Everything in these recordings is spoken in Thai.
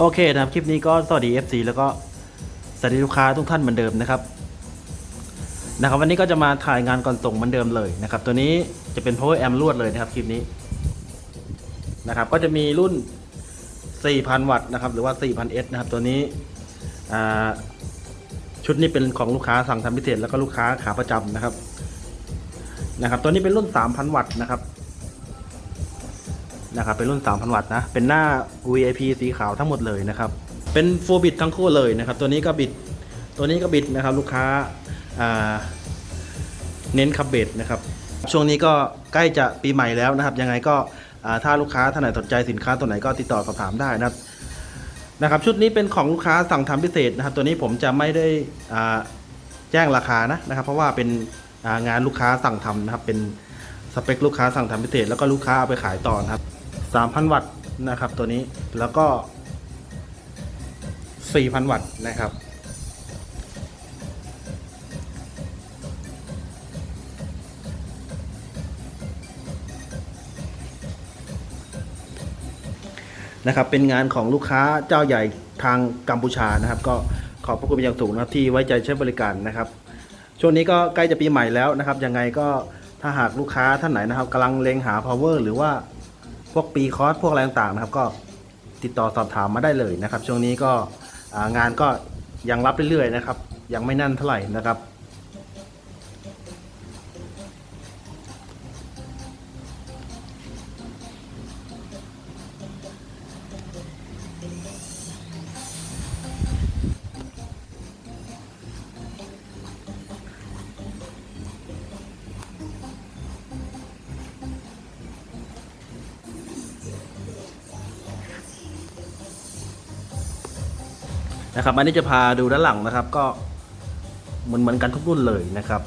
โอเคนะครับคลิปนี้ก็สวัสดี FC แล้วก็สวัสดีลูกค้าทุกท่านเหมือนเดิมนะครับนะครับ วันนี้ก็จะมาถ่ายงานก่อนส่งเหมือนเดิมเลยนะครับ ตัวนี้จะเป็น power amp ลวดเลยนะครับคลิปนี้นะครับ ก็จะมีรุ่น 4,000 วัตต์นะครับ หรือว่า 4,000 S นะครับ ตัวนี้ชุดนี้เป็นของลูกค้าสั่งทำพิเศษแล้วก็ลูกค้าขาประจำนะครับนะครับ ตัวนี้เป็นรุ่น 3,000 วัตต์นะครับ นะครับเป็นรุ่น 3,000 วัตต์นะ เป็นหน้า VIP สีขาวทั้งหมดเลยนะครับ เป็นฟูบิดทั้งคู่เลยนะครับ ตัวนี้ก็บิด ตัวนี้ก็บิดนะครับลูกค้าเน้นคับเบดนะครับ ช่วงนี้ก็ใกล้จะปีใหม่แล้วนะครับ ยังไงก็ถ้าลูกค้าท่านไหนสนใจสินค้าตัวไหนก็ติดต่อสอบถามได้นะครับนะครับชุดนี้เป็นของลูกค้าสั่งทำพิเศษนะครับ ตัวนี้ผมจะไม่ได้แจ้งราคานะนะครับ เพราะว่าเป็นงานลูกค้าสั่งทำนะครับเป็น สเปคลูกค้าสั่งทำพิเศษแล้วก็ลูกค้าเอาไปขายต่อนะครับ 3,000 วัตต์นะครับ ตัวนี้แล้วก็ 4,000 วัตต์นะครับ นะครับ เป็นงานของลูกค้าเจ้าใหญ่ทางกัมพูชานะครับ ก็ขอบพระคุณเป็นอย่างสูงนะครับที่ไว้ใจใช้บริการนะครับ ช่วงนี้ก็ใกล้จะปีใหม่แล้วนะครับยังไงก็ ถ้าหากลูกค้าท่านไหนนะครับกำลังเลงหา power หรือว่าพวกปีคอร์สพวกอะไรต่างๆนะครับ ก็ติดต่อสอบถามมาได้เลยนะครับ ช่วงนี้ก็งานก็ยังรับเรื่อยๆนะครับ ยังไม่นั่นเท่าไหร่นะครับ นะครับอันนี้จะพาดูด้านหลังนะครับ ก็เหมือนเหมือนกันทุกรุ่นเลยนะครับ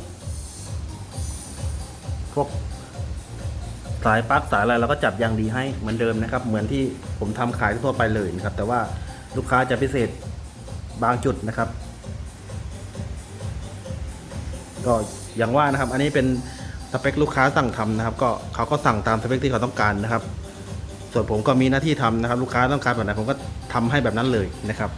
พวกสายปลั๊กสายอะไรเราก็จัดอย่างดีให้เหมือนเดิมนะครับ เหมือนที่ผมทำขายทั่วไปเลยนะครับ แต่ว่าลูกค้าจะพิเศษบางจุดนะครับ ก็อย่างว่านะครับ อันนี้เป็นสเปคลูกค้าสั่งทำนะครับ ก็เขาก็สั่งตามสเปคที่เขาต้องการนะครับ ส่วนผมก็มีหน้าที่ทำนะครับ ลูกค้าต้องการแบบไหนผมก็ทำให้แบบนั้นเลยนะครับ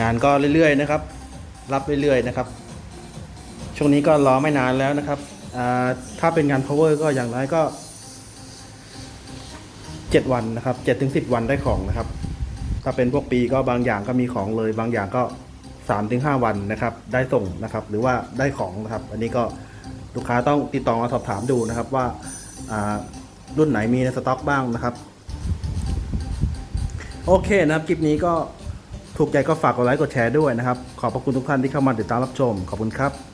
งานก็เรื่อยๆนะครับ รับเรื่อยๆนะครับ ช่วงนี้ก็รอไม่นานแล้วนะครับถ้าเป็นงาน power ก็อย่างน้อยก็ 7 วันนะครับ7ถึง10 วันได้ของนะครับ ถ้าเป็นพวกปีก็บางอย่างก็มีของเลย บางอย่างก็3ถึง5วันนะครับ ได้ส่งนะครับ หรือว่าได้ของนะครับ อันนี้ก็ลูกค้าต้องติดต่อมาสอบถามดูนะครับว่ารุ่นไหนมีในสต็อกบ้างนะครับ โอเคนะครับคลิปนี้ก็ ถูกใจก็ฝากกดไลค์กดแชร์ด้วยนะครับ ขอบพระคุณทุกท่านที่เข้ามาติดตามรับชม ขอบคุณครับ